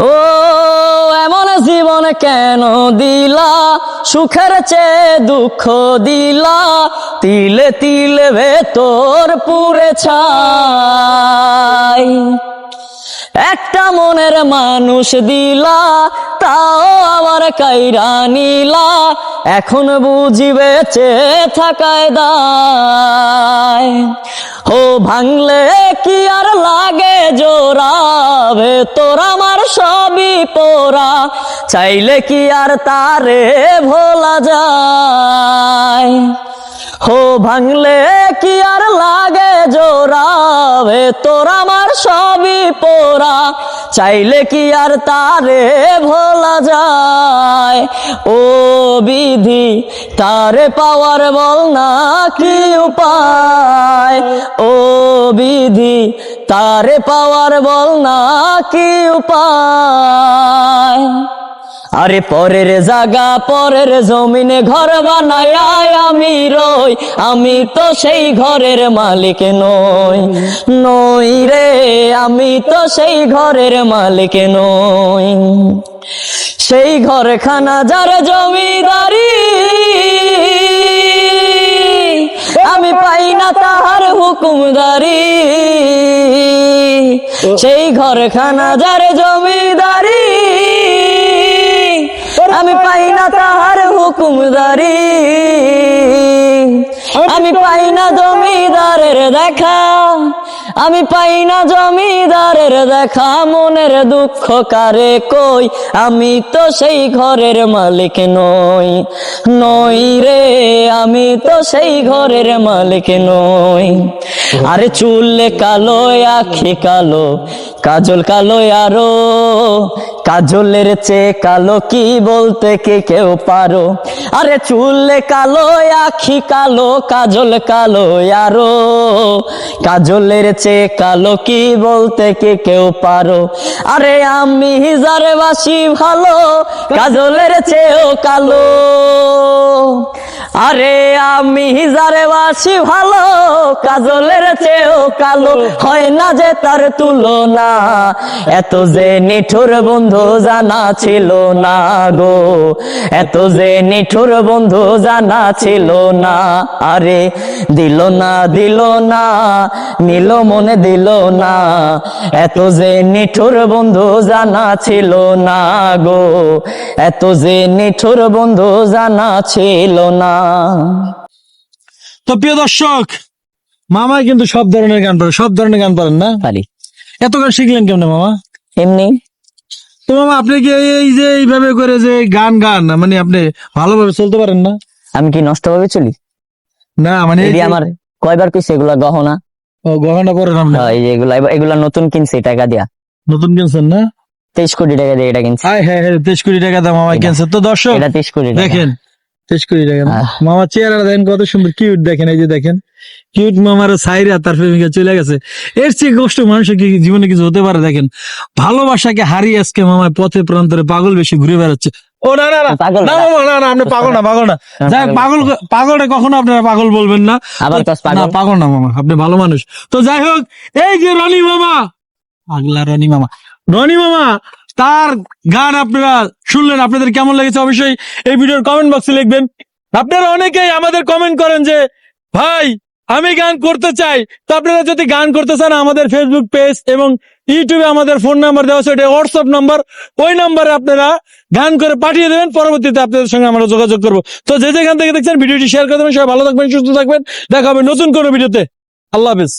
ও, এমন জীবন কেন দিলা? সুখের চেয়ে দুঃখ দিলা? তিলে তিলে ভেতর পুরে ছাই। একটা মনের মানুষ দিলা, তাও আমার কাইরা নিলা। এখন বুঝিবে বেঁচে থাকায় দায়। ও ভাঙলে জোড়া ভেতর আমার সবই পোড়া। চাইলে কি আর তারে ভোলা যায়? হো, ভাঙলে কি আর লাগে জোড়া? তোর আমার সবই পোড়া। চাইলে কি আর তারে ভোলা যায়? ও বিধি, তারে পাওয়ার বল না কি উপায়? ও বিধি, তারে পাওয়ার বল না কি উপায়? আরে পরের জাগা পরের জমিনে ঘর বানায় আমি রই, আমি তো সেই ঘরের মালিক নই। নই রে, আমি তো সেই ঘরের মালিক নই। সেই ঘর খানা যার জমিদারি আমি পাই না তাহার হুকুমদারি। সেই ঘর খানা যার জমিদারি। আমি পাই না তাহার হুকুমদারি। আমি পাই না জমিদারের দেখা, আমি পাই না জমিদারের দেখা, মনের দুঃখ কারে কই? আমি তো সেই ঘরের মালিক নই নই রে, আমি তো সেই ঘরের মালিক নই। আরে চুল কালো, আখি কালো, কাজল কালো, আরও কাজলের চেয়ে কালো কি বলতে কে কেউ পারো? আরে চুলে কালো, আখি কালো, কাজল কালো আরও। কাজলের চেয়ে কালো কি বলতে কে কেউ পারো? আরে আমি হিজারে বাসি ভালো, কাজলের চেয়েও কালো। আরে আমি হিজারে বাসি ভালো, কাজলের চেয়েও কালো। হয় না যে তার তুলনা, এত যে নিঠুর বন্ধু জানা ছিল না গো। এত যে নিঠুর বন্ধু জানা ছিল না, আরে দিল না দিল না, নিল মনে দিল না। এত যে নিঠুর বন্ধু জানা ছিল না গো, এত যে নিঠুর বন্ধু জানা ছিল না। তো প্রিয় দর্শক মামা কিন্তু সব ধরনের গান পারে সব ধরনের গান পারেন না? পারি। এত গান শিখলেন কেমনে মামা? এমনি। তো মামা আপনি কি এই যে এইভাবে করে যে গান গান মানে আপনি ভালোভাবে চলতে পারেন না? আমি কি নষ্ট ভাবে চলি? না মানে এই আমার কয়বার কইছে এগুলা গহনা? ও, গহনা পরেন আপনি হ্যাঁ, এই যে এগুলা এগুলা নতুন কিনছি টাকা দিয়া। নতুন কিনছেন না? তেইশ কোটি টাকা দিয়ে এটা কিনছে। হ্যাঁ হ্যাঁ হ্যাঁ তেইশ কোটি টাকা দাম মামা কিনছে। তো দর্শক এটা তেইশ কোটি দেখেন তেইশ কোটি টাকা মামা চেহারা দেখেন কত সুন্দর কিউট দেখেন এই যে দেখেন। কিউট মামার সাইরা তার প্রেমিকা চলে গেছে। এর চেয়ে কষ্ট মানুষের কি জীবনে কিছু হতে পারে দেখেন? ভালোবাসাকে হারিয়ে আজকে মামার পথে প্রান্তরে পাগল বেশি ঘুরে বেড়াচ্ছে। ও না না না। পাগল না। না। না আপনি পাগল না পাগল না। যাই হোক, পাগল পাগলটা কখনো আপনারা পাগল বলবেন না। না পাগল? পাগল না মামা আপনি ভালো মানুষ। তো যাই হোক এই যে রনি মামা। পাগলা রনি মামা। রনি মামা তার গান আপনারা শুনলেন। আপনাদের কেমন লেগেছে অবশ্যই এই ভিডিওর কমেন্ট বক্সে লিখবেন। আপনারা অনেকেই আমাদের কমেন্ট করেন যে, ভাই, আমি গান করতে চাই। তো আপনারা যদি গান করতে চান, আমাদের ফেসবুক পেজ এবং ইউটিউবে আমাদের ফোন নাম্বার দেওয়া আছে এটা হোয়াটসঅ্যাপ নাম্বার ওই নাম্বারে আপনারা গান করে পাঠিয়ে দেবেন। পরবর্তীতে আপনাদের সঙ্গে আমরা যোগাযোগ করব। তো যে যেখান থেকে দেখছেন, ভিডিওটি শেয়ার করে দেবেন। সবাই ভালো থাকবেন, সুস্থ থাকবেন। দেখা হবে নতুন কোনো ভিডিওতে। আল্লাহ হাফেজ।